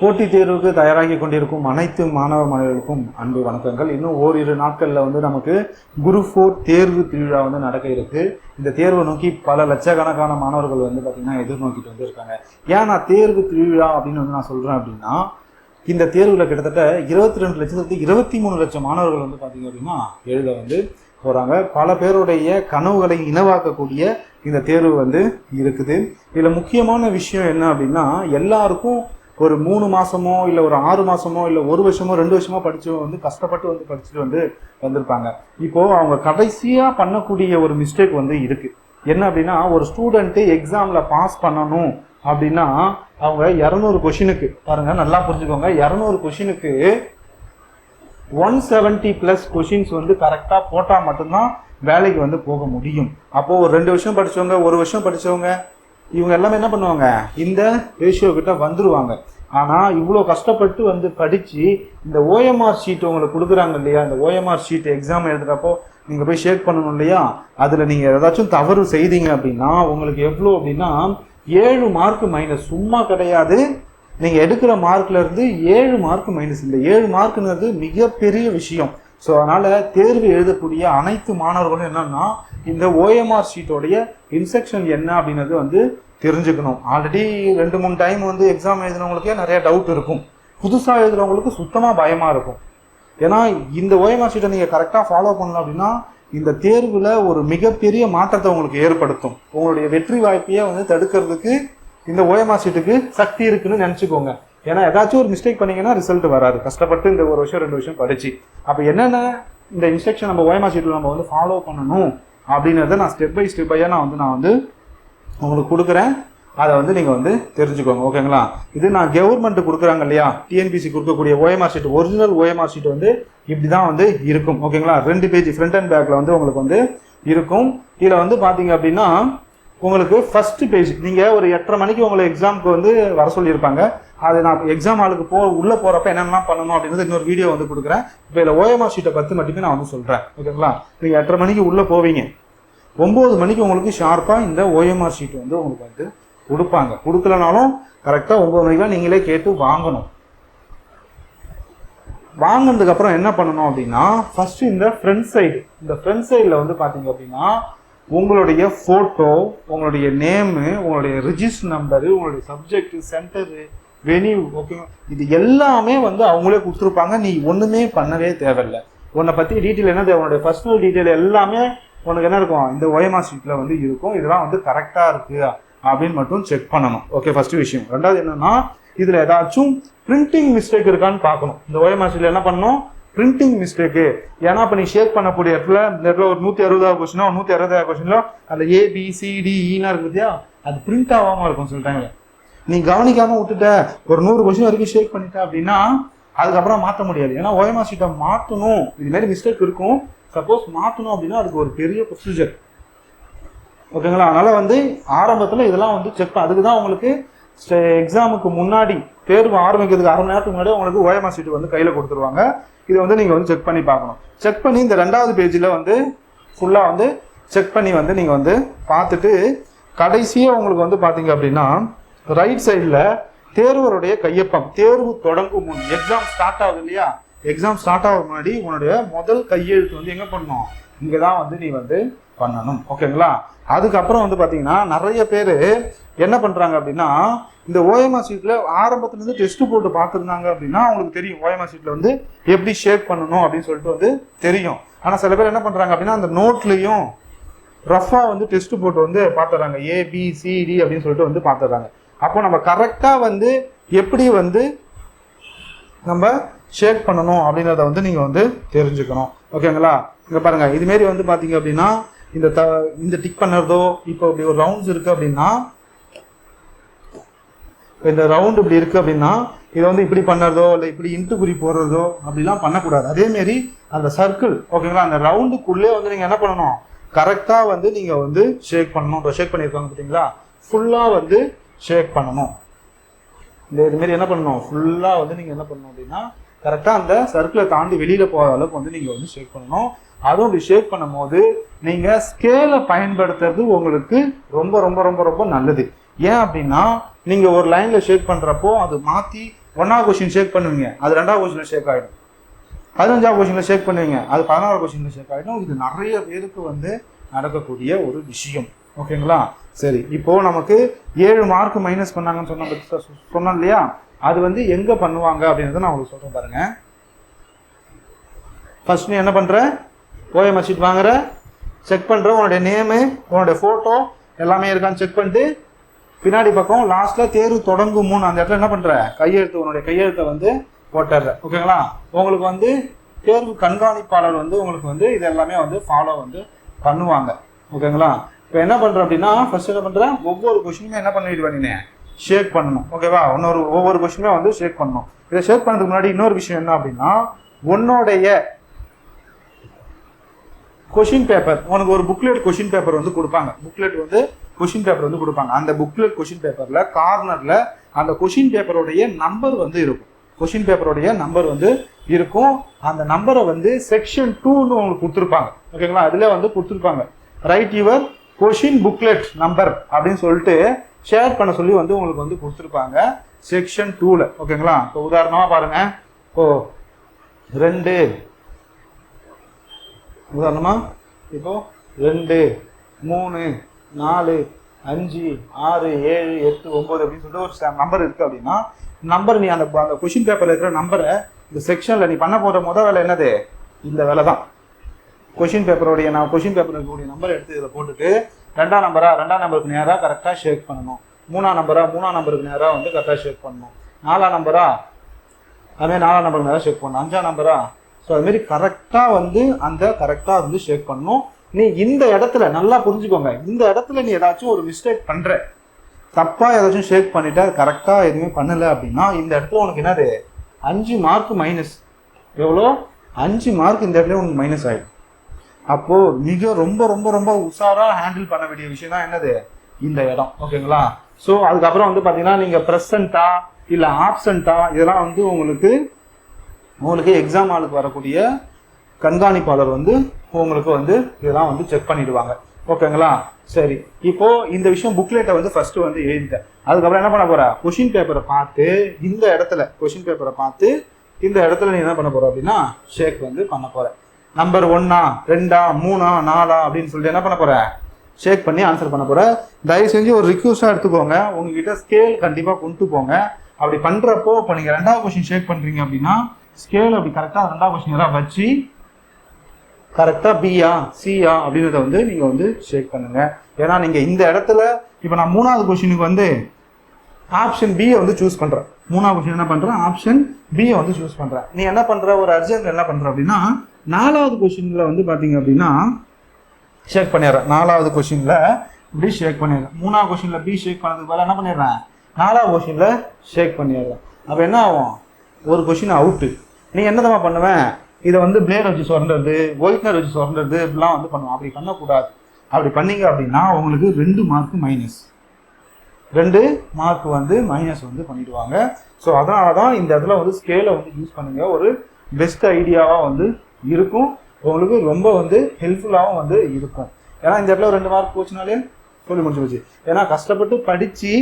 போட்டித் தேர்வுக்கு தயாராகி கொண்டிருக்கும் அனைத்து மாணவ மாணவர்களுக்கும் அன்பு வணக்கங்கள். இன்னும் ஓரிரு நாட்களில் வந்து நமக்கு குரு ஃபோர் தேர்வு திருவிழா வந்து நடக்க இருக்கு. இந்த தேர்வை நோக்கி பல லட்சக்கணக்கான மாணவர்கள் வந்து பார்த்திங்கன்னா எதிர்நோக்கிட்டு வந்து இருக்காங்க. ஏன் நான் தேர்வு திருவிழா அப்படின்னு வந்து நான் சொல்கிறேன் அப்படின்னா இந்த தேர்வில் கிட்டத்தட்ட இருபத்தி ரெண்டு லட்சத்துக்கு இருபத்தி மூணு லட்சம் மாணவர்கள் வந்து பார்த்திங்க அப்படின்னா எழுத வந்து போகிறாங்க பல பேருடைய கனவுகளை இனவாக்கக்கூடிய இந்த தேர்வு வந்து இருக்குது. இதில் முக்கியமான விஷயம் என்ன அப்படின்னா எல்லாருக்கும் ஒரு மூணு மாசமோ இல்லை ஒரு ஆறு மாசமோ இல்லை ஒரு வருஷமோ ரெண்டு வருஷமோ படிச்சு வந்து கஷ்டப்பட்டு வந்து படிச்சுட்டு வந்து வந்திருப்பாங்க. இப்போ அவங்க கடைசியா பண்ணக்கூடிய ஒரு மிஸ்டேக் வந்து இருக்கு. என்ன அப்படின்னா ஒரு ஸ்டூடெண்ட்டு எக்ஸாம்ல பாஸ் பண்ணணும் அப்படின்னா அவங்க இரநூறு கொஷினுக்கு பாருங்க நல்லா புரிஞ்சுக்கோங்க. இரநூறு கொஷினுக்கு ஒன் செவன்டி ப்ளஸ் கொஷின்ஸ் வந்து கரெக்டாக போட்டால் மட்டும்தான் வேலைக்கு வந்து போக முடியும். அப்போது ஒரு ரெண்டு வருஷம் படிச்சவங்க ஒரு வருஷம் படிச்சவங்க இவங்க எல்லாமே என்ன பண்ணுவாங்க? இந்த ரேஷியோ கிட்ட வந்துருவாங்க. ஆனால் இவ்வளோ கஷ்டப்பட்டு வந்து படித்து இந்த ஓஎம்ஆர் ஷீட் உங்களுக்கு கொடுக்குறாங்க இல்லையா? இந்த ஓஎம்ஆர் ஷீட் எக்ஸாம் எழுதுறப்போ நீங்கள் போய் ஷேக் பண்ணணும் இல்லையா? அதில் நீங்கள் ஏதாச்சும் தவறு செய்தீங்க அப்படின்னா உங்களுக்கு எவ்வளோ அப்படின்னா ஏழு மார்க் மைனஸ் சும்மா கிடையாது. நீங்கள் எடுக்கிற மார்க்லேருந்து ஏழு மார்க் மைனஸ் இல்லை ஏழு மார்க்குங்கிறது மிகப்பெரிய விஷயம். ஸோ அதனால் தேர்வு எழுதக்கூடிய அனைத்து மாணவர்களும் என்னன்னா இந்த ஓஎம்ஆர் ஷீட்டோடைய இன்ஸ்ட்ரக்ஷன் என்ன அப்படின்றது வந்து தெரிஞ்சுக்கணும். ஆல்ரெடி ரெண்டு மூணு டைம் வந்து எக்ஸாம் எழுதுனவங்களுக்கே நிறைய டவுட் இருக்கும். புதுசாக எழுதுறவங்களுக்கு சுத்தமாக பயமாக இருக்கும். ஏன்னா இந்த ஓஎம்ஆர் ஷீட்டை நீங்கள் கரெக்டாக ஃபாலோ பண்ணல அப்படின்னா இந்த தேர்வில் ஒரு மிகப்பெரிய மாற்றத்தை உங்களுக்கு ஏற்படுத்தும். உங்களுடைய வெற்றி வாய்ப்பையே வந்து தடுக்கிறதுக்கு இந்த ஓஎம்ஆர் ஷீட்டுக்கு சக்தி இருக்குன்னு நினச்சிக்கோங்க. ஏன்னா ஏதாச்சும் ஒரு மிஸ்டேக் பண்ணீங்கன்னா ரிசல்ட் வராது. கஷ்டப்பட்டு இந்த ஒரு வருஷம் ரெண்டு வருஷம் படிச்சு. அப்போ என்னென்ன இந்த இன்ஸ்ட்ரக்ஷன் நம்ம ஓஎம்ஆர் ஷீட்டில் நம்ம வந்து ஃபாலோ பண்ணணும் அப்படின்றத நான் ஸ்டெப் பை ஸ்டெப் பையாக நான் வந்து நான் வந்து உங்களுக்கு கொடுக்குறேன். அதை வந்து நீங்கள் வந்து தெரிஞ்சுக்கோங்க. ஓகேங்களா இது நான் கவர்மெண்ட் கொடுக்குறாங்க இல்லையா? டிஎன்பிசி கொடுக்கக்கூடிய OMR sheet original OMR sheet வந்து இப்படி தான் வந்து இருக்கும். ஓகேங்களா ரெண்டு பேஜ் ஃப்ரண்ட் அண்ட் பேக்கில் வந்து உங்களுக்கு வந்து இருக்கும். இதில் வந்து பார்த்தீங்க அப்படின்னா உங்களுக்கு ஃபர்ஸ்ட் பேஜ் நீங்கள் ஒரு எட்டரை மணிக்கு உங்களை எக்ஸாமுக்கு வந்து வர சொல்லியிருப்பாங்க. அது நான் எக்ஸாம் ஆளுக்கு போ உள்ளே போகிறப்ப என்னென்னலாம் பண்ணணும் அப்படின்றது இன்னொரு வீடியோ வந்து கொடுக்குறேன். இப்போ இதில் ஓஎம்ஆர் ஷீட்டை பற்றி மட்டுமே நான் வந்து சொல்கிறேன் ஓகேங்களா? நீங்கள் எட்டரை மணிக்கு உள்ளே போவீங்க. ஒம்பது மணிக்கு உங்களுக்கு ஷார்ப்பாக இந்த ஓஎம்ஆர் ஷீட் வந்து உங்களுக்கு வந்து கொடுப்பாங்க. கொடுக்கலனாலும் கரெக்டாக ஒம்பது மணிக்கெலாம் நீங்களே கேட்டு வாங்கணும். வாங்கினதுக்கப்புறம் என்ன பண்ணணும் அப்படின்னா ஃபர்ஸ்ட் இந்த ஃப்ரண்ட் சைடு இந்த ஃப்ரண்ட் சைடில் வந்து பார்த்தீங்க அப்படின்னா உங்களுடைய ஃபோட்டோ உங்களுடைய நேமு உங்களுடைய ரிஜிஸ்டர் நம்பரு உங்களுடைய சப்ஜெக்ட் சென்டரு வெனியூ ஓகே இது எல்லாமே வந்து அவங்களே கொடுத்துருப்பாங்க. நீ ஒன்றுமே பண்ணவே தேவையில்லை. உன்னை பற்றி டீட்டெயில் என்ன தேவை உன்னுடைய பர்சனல் டீட்டெயில் எல்லாமே உனக்கு என்ன இருக்கும்? இந்த ஒயமா ஷீட்டில் வந்து இருக்கும். இதெல்லாம் வந்து கரெக்டாக இருக்கு அப்படின்னு மட்டும் செக் பண்ணணும். ஓகே ஃபர்ஸ்ட் விஷயம். ரெண்டாவது என்னன்னா இதில் ஏதாச்சும் பிரிண்டிங் மிஸ்டேக் இருக்கான்னு பார்க்கணும். இந்த ஒயமா ஷீட்டில் என்ன பண்ணணும்? பிரிண்டிங் மிஸ்டேக்கு ஏன்னா இப்போ நீ ஷேக் பண்ணக்கூடிய இடத்துல இந்த இடத்துல ஒரு நூற்றி அறுபதாவது கொஸ்டினோ நூற்றி அறுபதாவது கொஸ்டினோ அந்த ஏபிசிடிஇனா இருக்கு பார்த்தியா அது பிரிண்ட் ஆகாமல் இருக்கும் சில டைமில் நீ கவனிக்காம விட்டுட்ட. ஒரு நூறு கொஸ்டின் வரைக்கும் ஷேக் பண்ணிட்ட அப்படின்னா அதுக்கப்புறம் மாற்ற முடியாது. ஏன்னா ஓஎம்ஆ ஷீட்டை மாற்றணும் இது மாதிரி மிஸ்டேக் இருக்கும். சப்போஸ் மாற்றணும் அப்படின்னா அதுக்கு ஒரு பெரிய ப்ரொசீஜர் ஓகேங்களா? அதனால் வந்து ஆரம்பத்தில் இதெல்லாம் வந்து செக் அதுக்கு தான் உங்களுக்கு எக்ஸாமுக்கு முன்னாடி தேர்வு ஆரம்பிக்கிறதுக்கு அரை மணி நேரத்துக்கு முன்னாடி உங்களுக்கு ஓஎம்ஆர் ஷீட் வந்து கையில் கொடுத்துருவாங்க. இதை வந்து நீங்கள் வந்து செக் பண்ணி பார்க்கணும். செக் பண்ணி இந்த ரெண்டாவது பேஜில் வந்து ஃபுல்லாக வந்து செக் பண்ணி வந்து நீங்கள் வந்து பார்த்துட்டு கடைசியாக உங்களுக்கு வந்து பார்த்தீங்க அப்படின்னா ரைட் சைடில் தேர்வருடைய கையொப்பம். தேர்வு தொடங்கும் முன் எக்ஸாம் ஸ்டார்ட் ஆகுது இல்லையா? எக்ஸாம் ஸ்டார்ட் ஆகும் முன்னாடி உன்னுடைய முதல் கையெழுத்து வந்து எங்கே பண்ணணும்? இங்கே தான் வந்து நீ வந்து பண்ணணும். ஓகேங்களா? அதுக்கப்புறம் வந்து பார்த்தீங்கன்னா நிறைய பேர் என்ன பண்ணுறாங்க அப்படின்னா இந்த ஓஎம்ஆர் ஷீட்டில் ஆரம்பத்துலேருந்து டெஸ்ட் போட்டு பார்த்துருந்தாங்க அப்படின்னா அவங்களுக்கு தெரியும் ஓஎம்ஆர் ஷீட்டில் வந்து எப்படி ஷேப் பண்ணணும் அப்படின்னு சொல்லிட்டு வந்து தெரியும். ஆனால் சில பேர் என்ன பண்ணுறாங்க அப்படின்னா அந்த நோட்லேயும் ரஃபாக வந்து டெஸ்ட் போட்டு வந்து பார்த்துறாங்க ஏபிசிடி அப்படின்னு சொல்லிட்டு வந்து பார்த்துறாங்க அப்போ நம்ம கரெக்டாக வந்து எப்படி வந்து நம்ம ஷேக் பண்ணணும் அப்படின்றத வந்து நீங்கள் வந்து தெரிஞ்சுக்கணும். ஓகேங்களா இங்கே பாருங்கள் இதுமாரி வந்து பார்த்தீங்க அப்படின்னா இந்த த இந்த டிக் பண்ணுறதோ இப்போ இப்படி ஒரு ரவுண்ட்ஸ் இருக்குது அப்படின்னா இப்போ இந்த ரவுண்ட் இப்படி இருக்குது அப்படின்னா இதை வந்து இப்படி பண்ணுறதோ இல்லை இப்படி இன்ட்டு குறி போடுறதோ அப்படிலாம் பண்ணக்கூடாது. அதேமாரி அந்த சர்க்கிள் ஓகேங்களா அந்த ரவுண்டுக்குள்ளே வந்து நீங்கள் என்ன பண்ணணும்? கரெக்டாக வந்து நீங்கள் வந்து ஷேக் பண்ணணும். இப்போ ஷேக் பண்ணியிருக்காங்க பார்த்தீங்களா? ஃபுல்லாக வந்து ஷேக் பண்ணணும். இந்த இதுமாரி என்ன பண்ணணும்? ஃபுல்லாக வந்து நீங்கள் என்ன பண்ணணும் அப்படின்னா கரெக்டாக அந்த சர்க்கிளை தாண்டி வெளியில் போகிற அளவுக்கு வந்து நீங்கள் வந்து ஷேக் பண்ணணும். அதுவும் இப்படி ஷேக் பண்ணும்போது நீங்கள் ஸ்கேலை பயன்படுத்துறது உங்களுக்கு ரொம்ப ரொம்ப ரொம்ப ரொம்ப நல்லது. ஏன் அப்படின்னா நீங்கள் ஒரு லைனில் ஷேக் பண்ணுறப்போ அது மாற்றி ஒன்றாவது கொஷின் ஷேக் பண்ணுவீங்க. அது ரெண்டாவது கொஷினில் ஷேக் ஆகிடும் பதினஞ்சாவது கொஷினில் ஷேக் பண்ணுவீங்க. அது பதினாறு கொஷினில் ஷேக் ஆகிடும் இது நிறைய பேருக்கு வந்து நடக்கக்கூடிய ஒரு விஷயம். ஓகேங்களா? சரி. இப்போ நமக்கு ஏழு மார்க் மைனஸ் பண்ணாங்கன்னு சொன்ன பத்தி சொன்னோம் இல்லையா? அது வந்து எங்க பண்ணுவாங்க அப்படின்றத நான் உங்களுக்கு சொல்றேன் பாருங்க. ஃபர்ஸ்ட் நீ என்ன பண்ற? ஓஎம் ஷீட் வாங்குற. செக் பண்ற. உன்னுடைய நேமு உன்னுடைய ஃபோட்டோ எல்லாமே இருக்கான்னு செக் பண்ணிட்டு பின்னாடி பக்கம் லாஸ்ட்ல தேர்வு தொடங்கும் மூணு அந்த இடத்துல என்ன பண்ற? கையெழுத்து உன்னுடைய கையெழுத்தை வந்து போட்டுடுற. ஓகேங்களா? உங்களுக்கு வந்து தேர்வு கண்காணிப்பாளர் வந்து உங்களுக்கு வந்து இது எல்லாமே வந்து ஃபாலோ வந்து பண்ணுவாங்க. ஓகேங்களா? இப்போ என்ன பண்ற அப்படின்னா ஃபர்ஸ்ட் என்ன பண்ற ஒவ்வொரு கொஸ்டினுமே என்ன பண்ணிட்டு நீ ஷேக் பண்ணணும். ஓகேவா இன்னொரு ஒவ்வொரு கொஸ்டினுமே வந்து ஷேக் பண்ணணும். இதை ஷேக் பண்ணதுக்கு முன்னாடி இன்னொரு விஷயம் என்ன அப்படின்னா உன்னுடைய கொஷின் பேப்பர் உனக்கு ஒரு புக்லெட் கொஷின் பேப்பர் வந்து கொடுப்பாங்க. புக்லெட் வந்து கொஷின் பேப்பர் வந்து கொடுப்பாங்க. அந்த புக்லெட் கொஷின் பேப்பர்ல கார்னர்ல அந்த கொஷின் பேப்பருடைய நம்பர் வந்து இருக்கும். கொஷின் பேப்பருடைய நம்பர் வந்து இருக்கும். அந்த நம்பரை வந்து செக்ஷன் டூன்னு உங்களுக்கு கொடுத்துருப்பாங்க. ஓகேங்களா அதுல வந்து கொடுத்துருப்பாங்க. Write your question booklet number அப்படின்னு சொல்லிட்டு ஷேர் பண்ண சொல்லி வந்து உங்களுக்கு வந்து கொடுத்துருப்பாங்க. செக்ஷன் டூவில் ஓகேங்களா இப்போ உதாரணமாக பாருங்க. இப்போ ரெண்டு. உதாரணமாக இப்போ ரெண்டு மூணு நாலு அஞ்சு ஆறு ஏழு எட்டு ஒம்பது அப்படின்னு சொல்லிட்டு ஒரு நம்பர் இருக்குது அப்படின்னா நம்பர் நீ அந்த அந்த கொஷின் பேப்பரில் இருக்கிற நம்பரை இந்த செக்ஷனில் நீ பண்ண போகிற முத வேலை என்னது? இந்த வேலை தான் கொஷின் பேப்பருடைய நான் கொஷின் பேப்பர் இருக்கக்கூடிய நம்பர் எடுத்து இதில் போட்டுட்டு ரெண்டாம் நம்பரா ரெண்டாம் நம்பருக்கு நேராக கரெக்டாக ஷேக் பண்ணணும். மூணாம் நம்பரா மூணாம் நம்பருக்கு நேராக வந்து கரெக்டாக ஷேக் பண்ணணும். நாலாம் நம்பரா அதுமாதிரி நாலாம் நம்பருக்கு நேராக ஷேக் பண்ணணும். அஞ்சாம் நம்பரா ஸோ அதுமாரி கரெக்டாக வந்து அந்த கரெக்டாக வந்து ஷேக் பண்ணணும். நீ இந்த இடத்துல நல்லா புரிஞ்சுக்கோங்க. இந்த இடத்துல நீ ஏதாச்சும் ஒரு மிஸ்டேக் பண்ணுற தப்பாக ஏதாச்சும் ஷேக் பண்ணிவிட்டு அது கரெக்டாக எதுவுமே பண்ணலை அப்படின்னா இந்த இடத்துல உனக்கு என்னது? அஞ்சு மார்க் மைனஸ் எவ்வளோ? அஞ்சு மார்க் இந்த இடத்துல உனக்கு மைனஸ் ஆகிடும் அப்போ மிக ரொம்ப ரொம்ப ரொம்ப உஷாரா ஹேண்டில் பண்ண வேண்டிய விஷயம் தான் என்னது? இந்த இடம். ஓகேங்களா? ஸோ அதுக்கப்புறம் வந்து பார்த்தீங்கன்னா நீங்க ப்ரெசண்டா இல்லை ஆப்சண்டா இதெல்லாம் வந்து உங்களுக்கு உங்களுக்கு எக்ஸாம் ஆளுக்கு வரக்கூடிய கண்காணிப்பாளர் வந்து உங்களுக்கு வந்து இதெல்லாம் வந்து செக் பண்ணிடுவாங்க. ஓகேங்களா? சரி. இப்போ இந்த விஷயம் புக்லெட்டை வந்து ஃபர்ஸ்ட் வந்து எழுதிட்டேன். அதுக்கப்புறம் என்ன பண்ண போற? கொஷின் பேப்பரை பார்த்து இந்த இடத்துல கொஷின் பேப்பரை பார்த்து இந்த இடத்துல நீ என்ன பண்ண போற அப்படின்னா ஷேக் வந்து பண்ண போற. நம்பர் ஒன்னா ரெண்டா மூணா நாலா அப்படின்னு சொல்லிட்டு என்ன பண்ண போற? ஷேக் பண்ணி ஆன்சர் பண்ண போற. தயவு செஞ்சு ஒரு ரிக்வஸ்டா எடுத்துக்கோங்க. உங்ககிட்ட ஸ்கேல் கண்டிப்பா கொண்டு போங்க. அப்படி பண்றப்போ இப்போ நீங்க ரெண்டாவது கொஸ்டின் ஷேக் பண்றீங்க அப்படின்னா ஸ்கேல் அப்படி கரெக்டா ரெண்டாவது கொஸ்டின் வச்சு கரெக்டா பியா சியா அப்படின்றத வந்து நீங்க வந்து ஷேக் பண்ணுங்க. ஏன்னா நீங்க இந்த இடத்துல இப்போ நான் மூணாவது கொஸ்டினுக்கு வந்து ஆப்ஷன் பியை வந்து சூஸ் பண்ணுறேன் மூணாவது கொஷின் என்ன பண்ணுறேன் ஆப்ஷன் பியை வந்து சூஸ் பண்ணுறேன் நீ என்ன பண்ணுற ஒரு அர்ஜென்ட் என்ன பண்ணுற அப்படின்னா நாலாவது கொஷினில் வந்து பார்த்தீங்க அப்படின்னா ஷேக் பண்ணிடுறேன். நாலாவது கொஷினில் இப்படி ஷேக் பண்ணிடுறேன். மூணாவது கொஷினில் பி ஷேக் பண்ணதுக்கு பதிலா என்ன பண்ணிடுறேன்? நாலாவது கொஷினில் ஷேக் பண்ணிடுறேன். அப்போ என்ன ஆகும்? ஒரு கொஷின் அவுட்டு நீ என்னதமா பண்ணுவேன் இதை வந்து பிளேட் வச்சு சுரண்டுறது ஒயிட்னர் வச்சு சுரண்டுறது இப்படிலாம் வந்து பண்ணுவோம் அப்படி பண்ணக்கூடாது. அப்படி பண்ணீங்க அப்படின்னா உங்களுக்கு ரெண்டு மார்க் மைனஸ் ரெண்டு மார்க் வந்து மைனஸ் வந்து பண்ணிடுவாங்க. ஸோ அதனால தான் இந்த இடத்துல வந்து ஸ்கேலை வந்து யூஸ் பண்ணுங்க. ஒரு பெஸ்ட் ஐடியாவாக வந்து இருக்கும். உங்களுக்கு ரொம்ப வந்து ஹெல்ப்ஃபுல்லாகவும் வந்து இருக்கும். ஏன்னா இந்த இடத்துல ரெண்டு மார்க் போச்சுனாலே சொல்லி முடிச்சு போச்சு. ஏன்னா கஷ்டப்பட்டு படித்து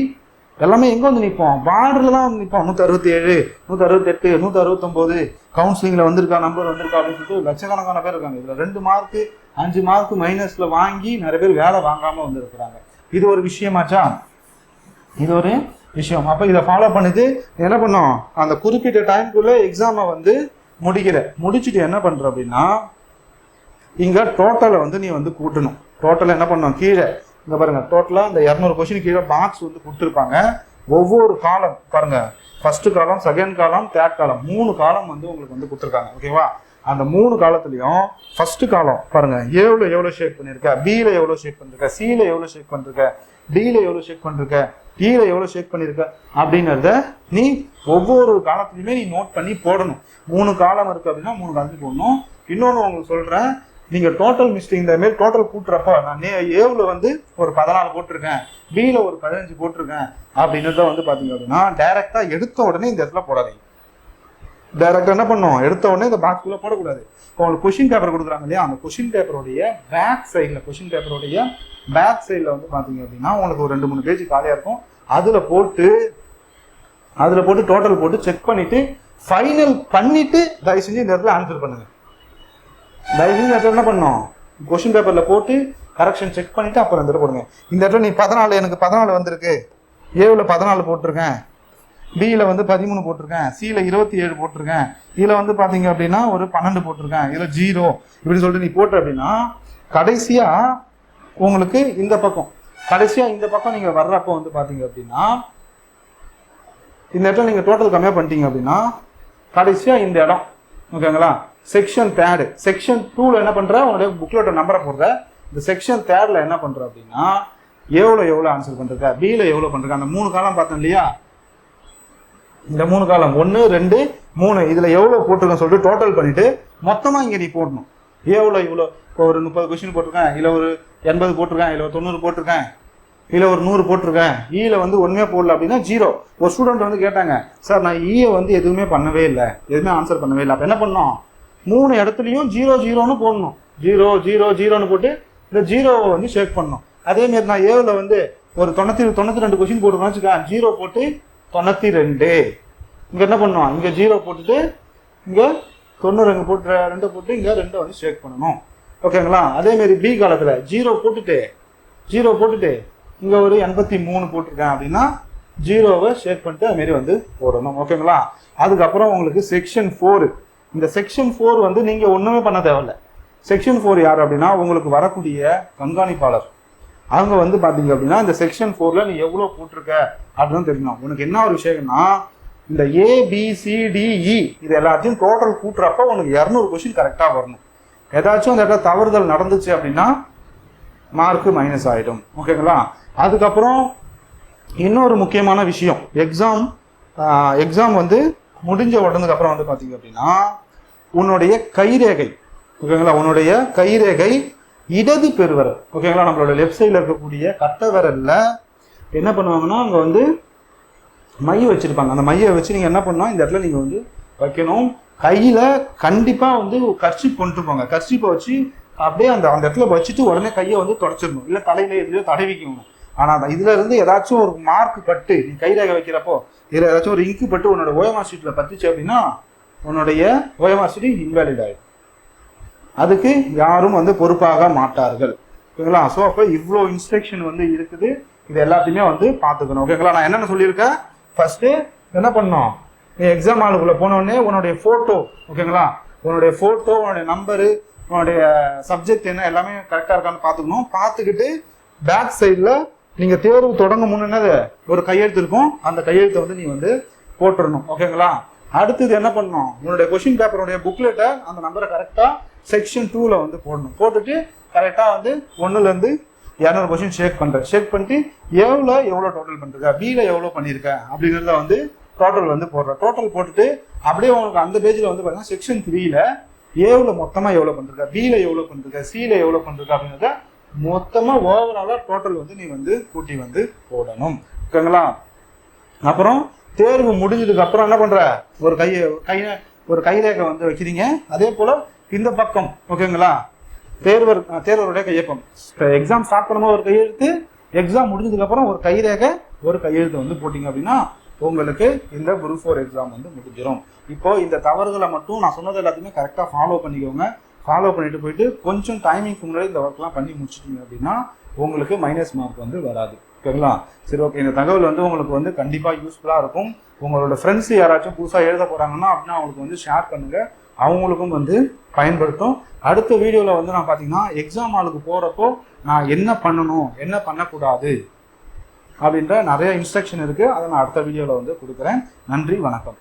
எல்லாமே எங்கே வந்து நிற்போம் பார்டரில் தான் வந்து நிற்போம் நூற்றி ஏழு நூற்றி அறுபத்தெட்டு நூற்றி அறுபத்தொம்போது கவுன்சிலிங்கில் வந்திருக்கா நம்பர் வந்திருக்கா அப்படின்னு சொல்லிட்டு லட்சக்கணக்கான பேர் இருக்காங்க. இதில் ரெண்டு மார்க்கு அஞ்சு மார்க் மைனஸில் வாங்கி நிறைய பேர் வேலை வாங்காமல் வந்திருக்கிறாங்க. இது ஒரு விஷயமாச்சா? இது ஒரு விஷயம். அப்போ இதை ஃபாலோ பண்ணிட்டு என்ன பண்ணோம்? அந்த குறிப்பிட்ட டைம்குள்ளே எக்ஸாமை வந்து முடிக்கிற முடிச்சுட்டு என்ன பண்ணுற அப்படின்னா இங்கே டோட்டலை வந்து நீ வந்து கூட்டணும். டோட்டல் என்ன பண்ணணும் கீழே. இங்கே பாருங்கள் டோட்டலாக இந்த இரநூறு கொஸ்டின் கீழே பாக்ஸ் வந்து கொடுத்துருப்பாங்க. ஒவ்வொரு காலம் பாருங்கள் first column second column third காலம் மூணு காலம் வந்து உங்களுக்கு வந்து கொடுத்துருக்காங்க. ஓகேவா அந்த மூணு காலத்துலேயும் ஃபர்ஸ்ட் காலம் பாருங்க. ஏவில் எவ்வளோ ஷேக் பண்ணியிருக்க பியில் எவ்வளோ ஷேக் பண்ணிருக்க? சியில் எவ்வளோ ஷேக் பண்ணிருக்க? டியில் எவ்வளோ ஷேக் பண்ணிருக்க? டீல எவ்வளோ ஷேக் பண்ணியிருக்க அப்படிங்கிறத நீ ஒவ்வொரு காலத்துலையுமே நீ நோட் பண்ணி போடணும். மூணு காலம் இருக்கு அப்படின்னா மூணு காலத்துக்கு போடணும். இன்னொன்று உங்களுக்கு சொல்கிறேன் நீங்கள் டோட்டல் மிஸ்டேக் இந்த மாதிரி டோட்டல் கூட்டுறப்ப நான் நே ஏவில் வந்து ஒரு பதினாலு போட்டிருக்கேன். பியில் ஒரு பதினஞ்சு போட்டிருக்கேன். அப்படின்றத வந்து பார்த்தீங்க அப்படின்னா டைரெக்டாக எடுத்த உடனே இந்த இடத்துல போடாதீங்க. டைரக்டாக என்ன பண்ணணும் எடுத்த உடனே இந்த பாக்ஸ்க்குள்ளே போடக்கூடாது. அவங்களுக்கு உங்களுக்கு கொஷின் பேப்பர் கொடுக்குறாங்க இல்லையா? அந்த கொஷின் பேப்பருடைய பேக் சைடில் கொஷின் பேப்பருடைய பேக் சைடில் வந்து பார்த்தீங்க அப்படின்னா உங்களுக்கு ஒரு ரெண்டு மூணு பேஜ் காலியாக இருக்கும். அதில் போட்டு அதில் போட்டு டோட்டல் போட்டு செக் பண்ணிவிட்டு ஃபைனல் பண்ணிவிட்டு தயவு செஞ்சு இந்த இடத்துல ஆன்சர் பண்ணுங்கள் தயவு செஞ்சு இந்த இடத்துல என்ன பண்ணணும் கொஷின் பேப்பரில் போட்டு கரெக்ஷன் செக் பண்ணிவிட்டு அப்புறம் இந்த இடத்துல போடுங்க. இந்த இடத்துல நீ பதினாலு எனக்கு பதினாலு வந்திருக்கு. ஏவில் பதினாலு போட்டிருக்கேன். பியில் வந்து பதிமூணு போட்டிருக்கேன். சியில் இருபத்தி ஏழு போட்டிருக்கேன். இதில் வந்து பார்த்தீங்க அப்படின்னா ஒரு பன்னெண்டு போட்டிருக்கேன். இதில் ஜீரோ இப்படி சொல்லிட்டு நீ போட்ட அப்படின்னா கடைசியாக உங்களுக்கு இந்த பக்கம் கடைசியாக இந்த பக்கம் நீங்கள் வர்றப்போ வந்து பார்த்தீங்க அப்படின்னா இந்த இடத்துல நீங்கள் டோட்டல் கம்மியாக பண்ணிட்டீங்க அப்படின்னா கடைசியாக இந்த இடம் ஓகேங்களா செக்ஷன் தேர்டு செக்ஷன் டூவில் என்ன பண்ணுற உங்களுடைய புக்லெட்டை நம்பரை போடுற. இந்த செக்ஷன் தேர்டில் என்ன பண்ணுற அப்படின்னா எவ்வளோ எவ்வளோ ஆன்சர் பண்ணுறக்க பியில் எவ்வளோ பண்ணுறக்க அந்த மூணு காலம் பார்த்தேன் இல்லையா? இந்த மூணு காலம் ஒன்று ரெண்டு மூணு. இதில் எவ்வளோ போட்டிருக்கேன் சொல்லிட்டு டோட்டல் பண்ணிட்டு மொத்தமாக இங்கே நீ போடணும். எவ்வளோ இவ்வளோ இப்போ ஒரு முப்பது கொஸ்டின் போட்டிருக்கேன். இல்லை ஒரு எண்பது போட்டிருக்கேன். இல்லை ஒரு தொண்ணூறு போட்டிருக்கேன். இல்லை ஒரு நூறு போட்டிருக்கேன். E ஈயில் வந்து ஒன்றுமே போடல அப்படின்னா ஜீரோ ஒரு ஸ்டூடெண்ட் வந்து கேட்டாங்க சார் நான் e ஈயை வந்து எதுவுமே பண்ணவே இல்லை. எதுவுமே ஆன்சர் பண்ணவே இல்லை. அப்போ என்ன பண்ணோம்? மூணு இடத்துலையும் ஜீரோ ஜீரோன்னு போடணும். ஜீரோ ஜீரோ ஜீரோன்னு போட்டு இந்த ஜீரோவை வந்து ஷேக் பண்ணணும் அதேமாரி நான் ஏவில் வந்து ஒரு தொண்ணூற்றி தொண்ணூற்றி ரெண்டு கொஸ்டின் போட்டுருக்கேன்னு வச்சுக்கேன் ஜீரோ போட்டு தொண்ணூற்றி ரெண்டு இங்கே என்ன பண்ணுவோம் இங்கே ஜீரோ போட்டுட்டு இங்கே தொண்ணூறு அங்கே போட்டு ரெண்டை போட்டு இங்கே ரெண்டை வந்து ஷேக் பண்ணணும். ஓகேங்களா அதேமாரி பி காலத்தில் ஜீரோ போட்டுட்டு ஜீரோ போட்டுட்டு இங்கே ஒரு எண்பத்தி மூணு போட்டிருக்கேன் அப்படின்னா ஜீரோவை ஷேக் பண்ணிட்டு அதுமாரி வந்து போடணும். ஓகேங்களா அதுக்கப்புறம் உங்களுக்கு செக்ஷன் ஃபோரு இந்த செக்ஷன் ஃபோர் வந்து நீங்கள் ஒன்றுமே பண்ண தேவையில்ல. செக்ஷன் ஃபோர் யார் அப்படின்னா உங்களுக்கு வரக்கூடிய கண்காணிப்பாளர். அவங்க வந்து பார்த்தீங்க அப்படின்னா இந்த செக்ஷன் ஃபோரில் நீ எவ்வளோ போட்டிருக்க அப்படின்னு தெரியணும் உனக்கு என்ன ஒரு விஷயம்னா இந்த ஏபிசிடிஇ e இது எல்லாத்தையும் டோட்டல் கூட்டுறப்ப உனக்கு இரநூறு கொஸ்டின் கரெக்டாக வரணும். ஏதாச்சும் அந்த இடத்துல தவறுதல் நடந்துச்சு அப்படின்னா மார்க்கு மைனஸ் ஆகிடும் ஓகேங்களா அதுக்கப்புறம் இன்னொரு முக்கியமான விஷயம். எக்ஸாம் எக்ஸாம் வந்து முடிஞ்ச உடனதுக்கு அப்புறம் வந்து பார்த்தீங்க அப்படின்னா உன்னுடைய கைரேகை. ஓகேங்களா உன்னுடைய கைரேகை இடது பெருவரல் ஓகேங்களா? நம்மளோட லெஃப்ட் சைடில் இருக்கக்கூடிய கட்டவரல்ல என்ன பண்ணுவாங்கன்னா அங்கே வந்து மைய வச்சுருப்பாங்க. அந்த மையை வச்சு நீங்கள் என்ன பண்ணணும்? இந்த இடத்துல நீங்கள் வந்து வைக்கணும். கையில் கண்டிப்பாக வந்து கர்ச்சி கொண்டு போங்க. கர்ச்சிப்பை வச்சு அப்படியே அந்த அந்த இடத்துல வச்சுட்டு உடனே கையை வந்து தொடச்சிடணும். இல்லை தலையில எதுலையோ தடவிக்கணும் ஆனால் இதுல இருந்து ஏதாச்சும் ஒரு மார்க் பட்டு நீ கைரேகை வைக்கிறப்போ இதில் ஏதாச்சும் ஒரு இங்கு பட்டு உன்னோட ஓயமா ஷீட்டில் பத்துச்சு அப்படின்னா உன்னுடைய ஓயமா ஷீட் இன்வேலிட் ஆகிடும் அதுக்கு யாரும் வந்து பொறுப்பாக மாட்டார்கள். ஓகேங்களா? ஸோ அப்போ இவ்வளோ இன்ஸ்ட்ரக்ஷன் வந்து இருக்குது. இது எல்லாத்தையுமே வந்து பார்த்துக்கணும். ஓகேங்களா? நான் என்னென்ன சொல்லியிருக்கேன்? ஃபர்ஸ்ட்டு என்ன பண்ணணும்? நீ எக்ஸாம் ஆளுக்குள்ளே போனோடனே உன்னுடைய ஃபோட்டோ ஓகேங்களா? உன்னுடைய ஃபோட்டோ உன்னுடைய நம்பரு உன்னுடைய சப்ஜெக்ட் என்ன எல்லாமே கரெக்டாக இருக்கான்னு பார்த்துக்கணும். பார்த்துக்கிட்டு பேக் சைடில் நீங்கள் தேர்வு தொடங்க முன்னது ஒரு கையெழுத்து இருக்கும். அந்த கையெழுத்தை வந்து நீ வந்து போட்டுடணும். ஓகேங்களா? அடுத்தது என்ன பண்ணணும்? உன்னுடைய கொஷின் பேப்பருடைய புக்லெட்டை அந்த நம்பரை கரெக்டாக செக்ஷன் டூவில் வந்து போடணும். போட்டுட்டு கரெக்டாக வந்து ஒன்றுலேருந்து இரநூறு கொஷின் ஷேக் பண்ணுறேன் ஷேக் பண்ணிட்டு எவ்வளோ எவ்வளோ டோட்டல் பண்ணுறா பியில் எவ்வளோ பண்ணியிருக்கேன் அப்படிங்கிறத வந்து டோட்டல் வந்து போடுறேன். டோட்டல் போட்டுட்டு அப்படியே உங்களுக்கு அந்த பேஜில் வந்து பார்த்தீங்கன்னா செக்ஷன் த்ரீயில் ஏவில் மொத்தமாக எவ்வளோ பண்ணிருக்கா பியில் எவ்வளோ பண்ணிருக்க சியில் எவ்வளோ பண்ணுறா அப்படிங்கிறத மொத்தமாக ஓவராலாக டோட்டல் வந்து நீ வந்து கூட்டி வந்து போடணும். ஓகேங்களா? அப்புறம் தேர்வு முடிஞ்சதுக்கு அப்புறம் என்ன பண்ணுற ஒரு கையை கை ஒரு கைரேகை வந்து வைக்கிறீங்க. அதே போல இந்த பக்கம் ஓகேங்களா? தேர்வர் தேர்வருடைய கையொப்பம். எக்ஸாம் ஸ்டார்ட் பண்ணும்போது ஒரு கையெழுத்து எக்ஸாம் முடிஞ்சதுக்கு அப்புறம் ஒரு கைரேகை ஒரு கையெழுத்து வந்து போட்டிங்க அப்படின்னா உங்களுக்கு இந்த குரூப் ஃபோர் எக்ஸாம் வந்து முடிஞ்சிடும் இப்போ இந்த தவறுகளை மட்டும் நான் சொன்னது எல்லாத்தையுமே கரெக்டாக ஃபாலோ பண்ணிக்கோங்க. ஃபாலோ பண்ணிட்டு போயிட்டு கொஞ்சம் டைமிங்க்கு முன்னாடி இந்த ஒர்க்லாம் பண்ணி முடிச்சிட்டீங்க அப்படின்னா உங்களுக்கு மைனஸ் மார்க் வந்து வராது. ஓகேங்களா சரி ஓகே இந்த தகவல் வந்து உங்களுக்கு வந்து கண்டிப்பாக யூஸ்ஃபுல்லாக இருக்கும். உங்களோட ஃப்ரெண்ட்ஸ் யாராச்சும் புதுசாக எழுத போகிறாங்கன்னா அப்படின்னா அவங்களுக்கு வந்து ஷேர் பண்ணுங்கள் அவங்களுக்கும் வந்து பயன்படுத்தும். அடுத்த வீடியோவில் வந்து நான் பார்த்தீங்கன்னா எக்ஸாம் ஆளுக்கு போகிறப்போ நான் என்ன பண்ணணும் என்ன பண்ணக்கூடாது அப்படின்ற நிறைய இன்ஸ்ட்ரக்ஷன் இருக்குது அதை நான் அடுத்த வீடியோவில் வந்து கொடுக்குறேன். நன்றி வணக்கம்.